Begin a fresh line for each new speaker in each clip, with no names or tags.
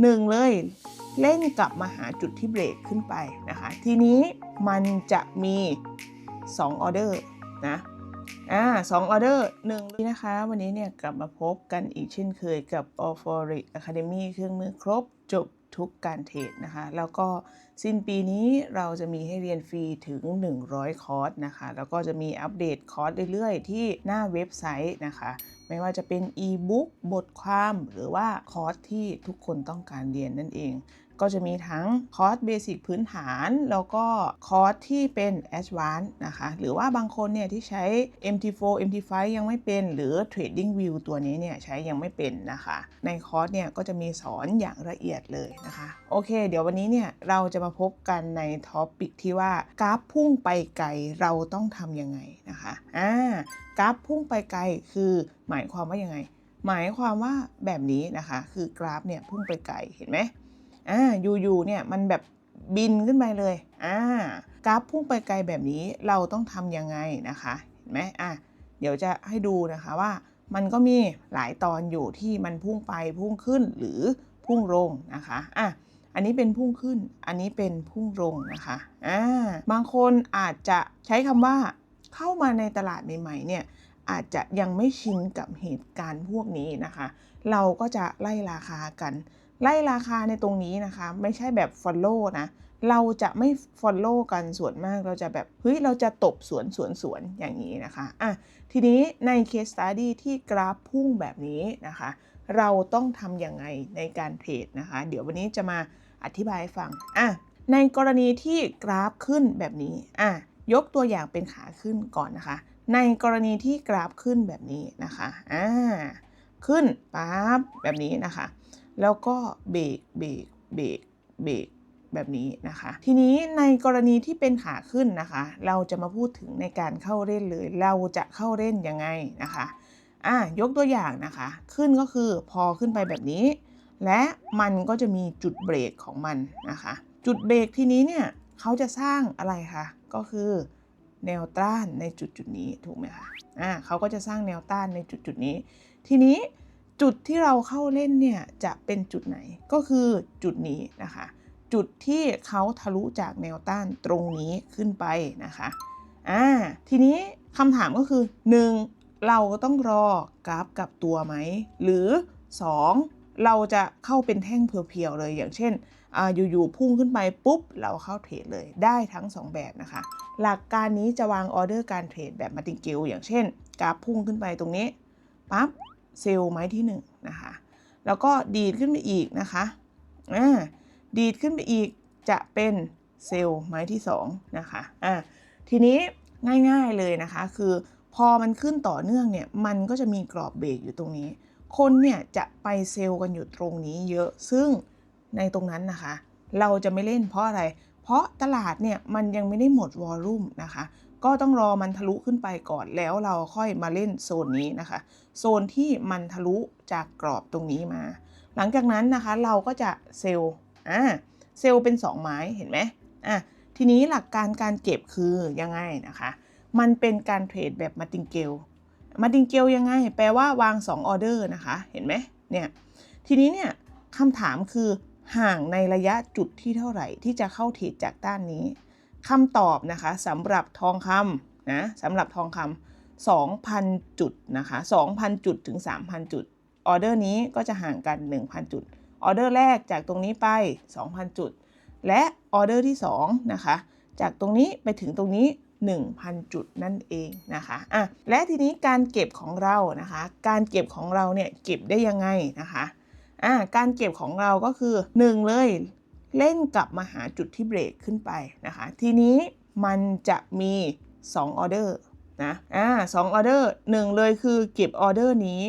หนึ่งเลยเล่นกลับมาหาจุดที่เบรกขึ้นไปนะคะ ทีนี้มันจะมี 2 ออเดอร์นะอ่าสองออเดอร์หนึ่งนะคะ วันนี้เนี่ยกลับมาพบกันอีกเช่นเคยกับ a l f o r i c Academy เครื่องมือครบจบทุกการเทรดนะคะ แล้วก็สิ้นปีนี้เราจะมีให้เรียนฟรีถึง 100 คอร์สนะคะ แล้วก็จะมีอัปเดตคอร์สเรื่อยๆ ที่หน้าเว็บไซต์นะคะ ไม่ว่าจะเป็นอีบุ๊กบทความหรือว่าคอร์สที่ทุกคนต้องการเรียนนั่นเอง ก็จะมีทั้งคอร์สเบสิกพื้นฐาน แล้วก็คอร์สที่เป็น Advanced นะคะ หรือว่าบางคนเนี่ยที่ใช้ MT4 MT5 ยังไม่เป็น หรือ Trading View ตัวนี้เนี่ยใช้ยังไม่เป็นนะคะ ในคอร์สเนี่ยก็จะมีสอนอย่างละเอียดเลยนะคะ โอเค เดี๋ยววันนี้เนี่ยเราจะมาพบกันในท็อปิกที่ว่ากราฟพุ่งไปไกลเราต้องทำยังไงนะคะอ่ากราฟพุ่งไปไกลคือหมายความว่ายังไงหมายความว่าแบบนี้นะคะ คือกราฟเนี่ยพุ่งไปไกลเห็นไหม อ่าอยู่ๆเนี่ยมันแบบบินขึ้นไปเลยอ่ากราฟพุ่งไปไกลแบบนี้เราต้องทำยังไงนะคะเห็นไหมอะเดี๋ยวจะให้ดูนะคะว่ามันก็มีหลายตอนอยู่ที่มันพุ่งไปพุ่งขึ้นหรือพุ่งลงนะคะอะอันนี้เป็นพุ่งขึ้น อันนี้เป็นพุ่งลงนะคะอ่าบางคนอาจจะใช้คำว่าเข้ามาในตลาดใหม่ๆเนี่ยอาจจะยังไม่ชินกับเหตุการณ์พวกนี้นะคะ เราก็จะไล่ราคากัน ไล่ราคาในตรงนี้นะคะ ไม่ใช่แบบ follow นะ เราจะไม่ follow กันส่วนมากเราจะแบบเฮ้ยเราจะตบสวนสวนสวนอย่างนี้นะคะอะทีนี้ใน case study ที่กราฟพุ่งแบบนี้นะคะ เราต้องทำยังไงในการเทรดนะคะ เดี๋ยววันนี้จะมาอธิบายฟังอะในกรณีที่กราฟขึ้นแบบนี้อะยกตัวอย่างเป็นขาขึ้นก่อนนะคะ ในกรณีที่กราฟขึ้นแบบนี้นะคะอ่าขึ้นปั๊บแบบนี้นะคะ แล้วก็เบรกเบรกเบรกเบรกแบบนี้นะคะ ทีนี้ในกรณีที่เป็นขาขึ้นนะคะ เราจะมาพูดถึงในการเข้าเล่นเลย เราจะเข้าเล่นยังไงนะคะอะยกตัวอย่างนะคะ ขึ้นก็คือพอขึ้นไปแบบนี้ และมันก็จะมีจุดเบรกของมันนะคะ จุดเบรกทีนี้เนี่ยเขาจะสร้างอะไรคะก็คือแนวต้านในจุดจุดนี้ถูกไหมคะอ่าเขาก็จะสร้างแนวต้านในจุดจุดนี้ ทีนี้ จุดที่เราเข้าเล่นเนี่ยจะเป็นจุดไหนก็คือจุดนี้นะคะ จุดที่เขาทะลุจากแนวต้านตรงนี้ขึ้นไปนะคะอ่าทีนี้คำถามก็คือ 1. เราก็ต้องรอกราฟกลับตัวไหม หรือ 2. เราจะเข้าเป็นแท่งเพียวๆเลยอย่างเช่นอาอยู่ๆพุ่งขึ้นไปปุ๊บ เราเข้าเทรดเลยได้ทั้ง 2 แบบนะคะ หลักการนี้จะวางออเดอร์การเทรดแบบมาติงเกิลอย่างเช่น กราฟพุ่งขึ้นไปตรงนี้ปั๊บ เซลล์ไม้ที่1นนะคะแล้วก็ดีดขึ้นไปอีกนะคะอ่าดีดขึ้นไปอีกจะเป็นเซลล์ไม้ที่2นะคะอ่าทีนี้ง่ายๆเลยนะคะคือพอมันขึ้นต่อเนื่องเนี่ยมันก็จะมีกรอบเบรกอยู่ตรงนี้ คนเนี่ยจะไปเซลล์กันอยู่ตรงนี้เยอะซึ่งในตรงนั้นนะคะ เราจะไม่เล่นเพราะอะไร เพราะตลาดเนี่ยมันยังไม่ได้หมดวอลลุ่มนะคะ ก็ต้องรอมันทะลุขึ้นไปก่อนแล้วเราค่อยมาเล่นโซนนี้นะคะ โซนที่มันทะลุจากกรอบตรงนี้มา หลังจากนั้นนะคะเราก็จะเซลล์อ่าเซลล์เป็น 2 ไม้เห็นไหมอะทีนี้หลักการการเก็บคือยังไงนะคะ มันเป็นการเทรดแบบมาติงเกลมาติงเกลยังไง แปลว่าวาง 2 ออเดอร์นะคะ เห็นไหมเนี่ยทีนี้เนี่ยคำถามคือห่างในระยะจุดที่เท่าไหร่ที่จะเข้าเทรดจากด้านนี้ คำตอบนะคะสำหรับทองคำนะสำหรับทองคำ2,000 จุดนะคะ2,000 จุดถึง 3,000 จุด ออเดอร์นี้ก็จะห่างกัน 1,000 จุด ออเดอร์แรกจากตรงนี้ไป 2,000 จุด และออเดอร์ที่2นะคะจากตรงนี้ไปถึงตรงนี้ 1,000 จุดนั่นเองนะคะอะและทีนี้การเก็บของเรานะคะ การเก็บของเราเนี่ยเก็บได้ยังไงนะคะอะการเก็บของเราก็คือ 1 เลย เล่นกลับมาหาจุดที่เบรกขึ้นไปนะคะ ทีนี้มันจะมี 2 ออเดอร์นะอ่าสองออเดอร์หนึ่งเลยคือเก็บออเดอร์นี้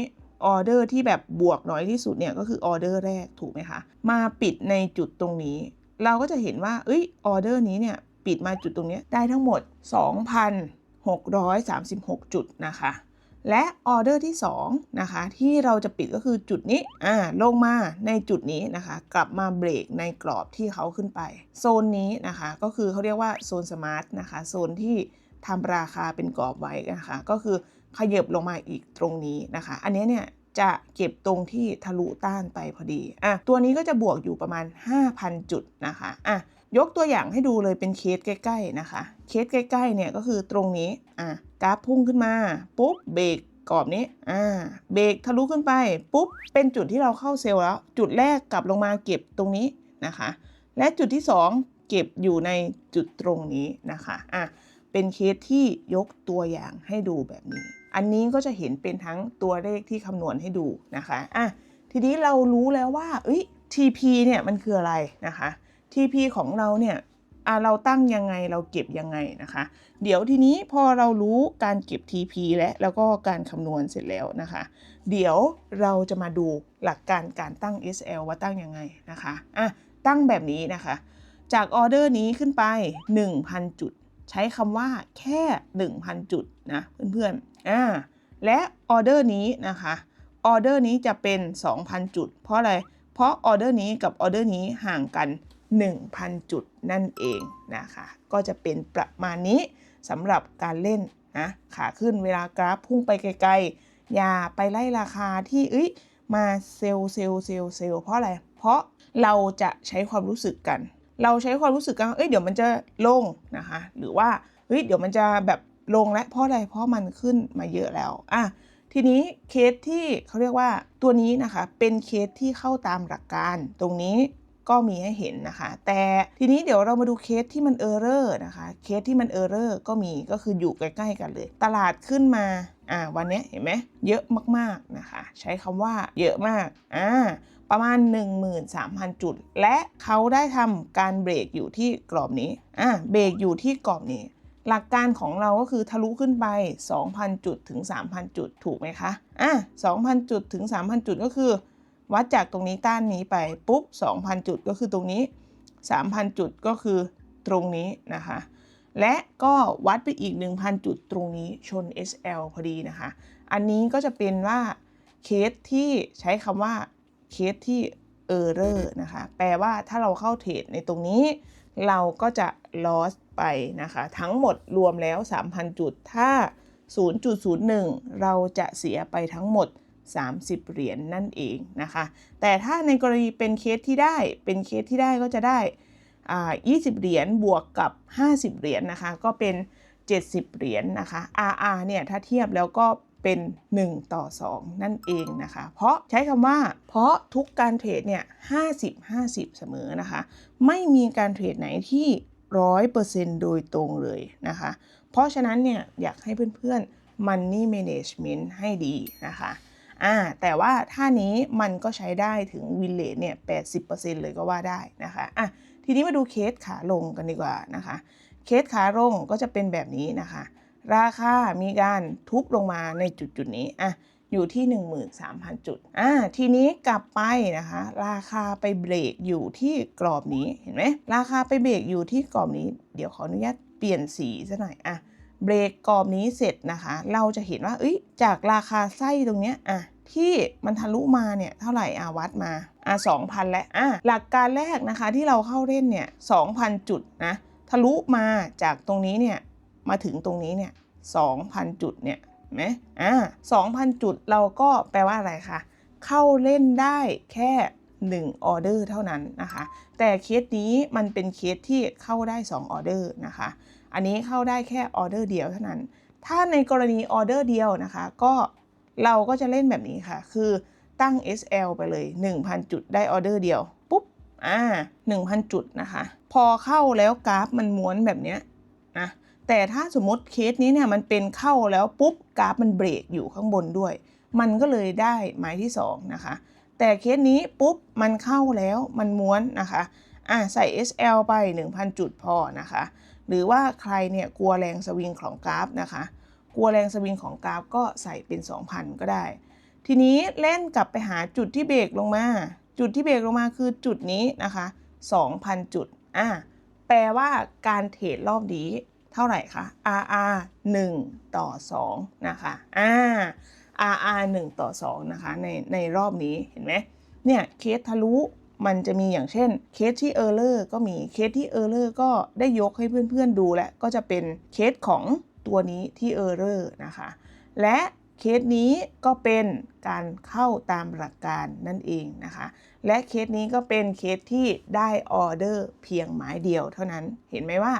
ออเดอร์ที่แบบบวกน้อยที่สุดเนี่ยก็คือออเดอร์แรกถูกไหมคะ มาปิดในจุดตรงนี้ เราก็จะเห็นว่าเอ้ยออเดอร์นี้เนี่ยปิดมาจุดตรงนี้ได้ทั้งหมด 2,636 จุดนะคะ และออเดอร์ที่2นะคะที่เราจะปิดก็คือจุดนี้อ่าลงมาในจุดนี้นะคะ กลับมาเบรกในกรอบที่เขาขึ้นไป โซนนี้นะคะก็คือเขาเรียกว่าโซนสมาร์ทนะคะโซนที่ทำราคาเป็นกรอบไว้นะคะ ก็คือขยับลงมาอีกตรงนี้นะคะ อันนี้เนี่ยจะเก็บตรงที่ทะลุต้านไปพอดีอะตัวนี้ก็จะบวกอยู่ประมาณ 5,000 จุดนะคะอะยกตัวอย่างให้ดูเลยเป็นเคสใกล้ ๆนะคะ เคสใกล้ๆเนี่ยก็คือตรงนี้อะ กราฟพุ่งขึ้นมาปุ๊บเบรกกรอบนี้อ่าเบรกทะลุขึ้นไปปุ๊บเป็นจุดที่เราเข้าเซลล์แล้ว จุดแรกกลับลงมาเก็บตรงนี้นะคะ และจุดที่ 2 เก็บอยู่ในจุดตรงนี้นะคะอะเป็นเคสที่ยกตัวอย่างให้ดูแบบนี้ อันนี้ก็จะเห็นเป็นทั้งตัวเลขที่คำนวณให้ดูนะคะอะทีนี้เรารู้แล้วว่าเอ้ย TP เนี่ยมันคืออะไรนะคะ TP ของเราเนี่ย เราตั้งยังไงเราเก็บยังไงนะคะ เดี๋ยวทีนี้พอเรารู้การเก็บ TP และแล้วก็การคำนวณเสร็จแล้วนะคะ เดี๋ยวเราจะมาดูหลักการการตั้ง SL ว่าตั้งยังไงนะคะอะตั้งแบบนี้นะคะ จากออเดอร์นี้ขึ้นไป 1,000 จุด ใช้คำว่าแค่ 1,000 จุดนะเพื่อนๆอ่าและออเดอร์นี้นะคะออเดอร์นี้จะเป็น 2,000 จุด เพราะอะไร เพราะออเดอร์นี้กับออเดอร์นี้ห่างกัน 1,000 จุดนั่นเองนะคะ ก็จะเป็นประมาณนี้สำหรับการเล่นนะขาขึ้นเวลากราฟพุ่งไปไกลๆ อย่าไปไล่ราคาที่เอ้ยมาเซลล์เซลล์เซลล์เซลล์เพราะอะไร เพราะเราจะใช้ความรู้สึกกัน เราใช้ความรู้สึกกัน เอ้ยเดี๋ยวมันจะลงนะคะ หรือว่าเฮ้ยเดี๋ยวมันจะแบบลงและเพราะอะไร เพราะมันขึ้นมาเยอะแล้วอะทีนี้เคสที่เขาเรียกว่าตัวนี้นะคะเป็นเคสที่เข้าตามหลักการ ตรงนี้ ก็มีให้เห็นนะคะ แต่ทีนี้เดี๋ยวเรามาดูเคสที่มันเออร์เรอร์นะคะ เคสที่มันเออร์เรอร์ก็มีก็คืออยู่ใกล้ๆกันเลย ตลาดขึ้นมาอ่าวันนี้เห็นไหมเยอะมากๆนะคะ ใช้คำว่าเยอะมากอ่าประมาณ 13,000 จุด และเขาได้ทำการเบรกอยู่ที่กรอบนี้อะเบรกอยู่ที่กรอบนี้หลักการของเราก็คือทะลุขึ้นไป 2,000 จุดถึง 3,000 จุดถูกไหมคะ อะ 2,000 จุดถึง 3,000 จุดก็คือ วัดจากตรงนี้ต้านนี้ไปปุ๊บ 2,000 จุดก็คือตรงนี้ 3,000 จุดก็คือตรงนี้นะคะ และก็วัดไปอีก 1,000 จุดตรงนี้ชน SL พอดีนะคะ อันนี้ก็จะเป็นว่าเคสที่ใช้คำว่าเคสที่ error นะคะ แปลว่าถ้าเราเข้าเทรดในตรงนี้ เราก็จะ loss ไปนะคะ ทั้งหมดรวมแล้ว 3,000 จุดถ้า 0.01 เราจะเสียไปทั้งหมด 30 เหรียญนนั่นเองนะคะ แต่ถ้าในกรณีเป็นเคสที่ได้เป็นเคสที่ได้ก็จะได้อ่า20 เหรียญบวกกับ 50 เหรียญนะคะ ก็เป็น 70 เหรียญนะคะ RR เนี่ยถ้าเทียบแล้วก็เป็น 1 ต่อ 2 นั่นเองนะคะ เพราะใช้คำว่า เพราะทุกการเทรดเนี่ย50 50 เสมอนะคะ ไม่มีการเทรดไหนที่ 100%โดยตรงเลยนะคะ เพราะฉะนั้นเนี่ยอยากให้เพื่อนๆ Money Management ให้ดีนะคะ อ่าแต่ว่าท่านี้มันก็ใช้ได้ถึงวินเลทเนี่ย80%เลยก็ว่าได้นะคะอะทีนี้มาดูเคสขาลงกันดีกว่านะคะ เคสขาลงก็จะเป็นแบบนี้นะคะ ราคา มีการทุบลงมาในจุดจุดนี้อะอยู่ที่ 13,000 จุดอ่าทีนี้กลับไปนะคะ ราคาไปเบรกอยู่ที่กรอบนี้เห็นไหมราคาไปเบรกอยู่ที่กรอบนี้ เดี๋ยวขออนุญาตเปลี่ยนสีซะหน่อยอะ เบรกกรอบนี้เสร็จนะคะ เราจะเห็นว่าอจากราคาไส้ตรงเนี้ยอะที่มันทะลุมาเนี่ยเท่าไหร่อาวัดมาอะ2,000แล้วอะหลักการแรกนะคะที่เราเข้าเล่นเนี่ย2,000จุดนะทะลุมาจากตรงนี้เนี่ยมาถึงตรงนี้เนี่ย2,000จุดเนี่ยไหมอ่า2,000จุดเราก็แปลว่าอะไรคะเข้าเล่นได้แค่ 1ออเดอร์เท่านั้นนะคะ แต่เคสนี้มันเป็นเคสที่เข้าได้ 2 ออเดอร์นะคะ อันนี้เข้าได้แค่ออเดอร์เดียวเท่านั้น ถ้าในกรณีออเดอร์เดียวนะคะ ก็เราก็จะเล่นแบบนี้ค่ะ คือตั้ง SL ไปเลย 1,000 จุดได้ออเดอร์เดียว ปุ๊บ อ่า 1,000 จุดนะคะ พอเข้าแล้วกราฟมันม้วนแบบเนี้ยนะ แต่ถ้าสมมติเคสนี้เนี่ยมันเป็นเข้าแล้วปุ๊บกราฟมันเบรกอยู่ข้างบนด้วย มันก็เลยได้ไม้ที่2นะคะ แต่เคสนี้ปุ๊บมันเข้าแล้วมันม้วนนะคะอะใส่ SL ไป 1,000 จุดพอนะคะ หรือว่าใครเนี่ยกลัวแรงสวิงของกราฟนะคะ กลัวแรงสวิงของกราฟก็ใส่เป็น 2,000 ก็ได้ ทีนี้เล่นกลับไปหาจุดที่เบรกลงมา จุดที่เบรกลงมาคือจุดนี้นะคะ 2,000 จุดอะแปลว่าการเทรดรอบนี้เท่าไหร่คะ RR 1 ต่อ 2 นะคะอ่า RR 1 ต่อ 2 นะคะ ในในรอบนี้เห็นไหมเนี่ยเคสทะลุมันจะมีอย่างเช่นเคสที่ Error ก็มีเคสที่ Error ก็ได้ยกให้เพื่อนๆดูแล้วก็จะเป็นเคสของตัวนี้ที่ Error นะคะ และเคสนี้ก็เป็นการเข้าตามหลักการนั่นเองนะคะ และเคสนี้ก็เป็นเคสที่ได้ออเดอร์เพียงหมายเดียวเท่านั้นเห็นไหมว่า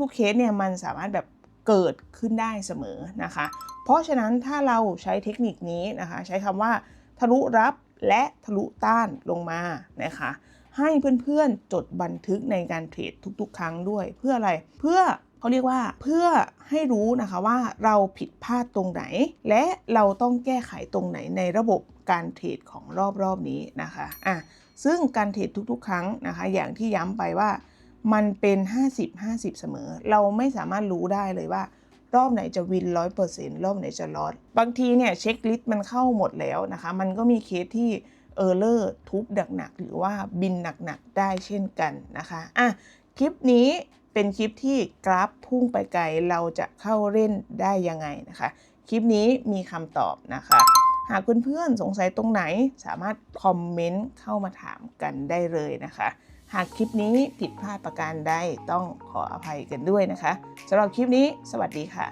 ทุกๆเคสเนี่ยมันสามารถแบบเกิดขึ้นได้เสมอนะคะ เพราะฉะนั้นถ้าเราใช้เทคนิคนี้นะคะใช้คำว่าทะลุรับและทะลุต้านลงมานะคะให้เพื่อนๆจดบันทึกในการเทรดทุกๆ ครั้งด้วย เพื่ออะไรเพื่อเขาเรียกว่าเพื่อให้รู้นะคะว่าเราผิดพลาดตรงไหน และเราต้องแก้ไขตรงไหนในระบบการเทรดของรอบๆนี้นะคะอะซึ่งการเทรดทุกๆ ครั้งนะคะ อย่างที่ย้ำไปว่ามันเป็น 50-50 เสมอ เราไม่สามารถรู้ได้เลยว่า รอบไหนจะวิน100%รอบไหนจะลอด บางทีเนี่ยเช็คลิสต์มันเข้าหมดแล้วนะคะ มันก็มีเคสที่เออร์เลอร์ทุบหนักๆหรือว่าบินหนักๆได้เช่นกันนะคะอะคลิปนี้เป็นคลิปที่กราฟพุ่งไปไกลเราจะเข้าเล่นได้ยังไงนะคะ คลิปนี้มีคำตอบนะคะ หากเพื่อนๆสงสัยตรงไหนสามารถคอมเมนต์เข้ามาถามกันได้เลยนะคะ หากคลิปนี้ผิดพลาดประการใดต้องขออภัยกันด้วยนะคะสำหรับคลิปนี้ สวัสดีค่ะ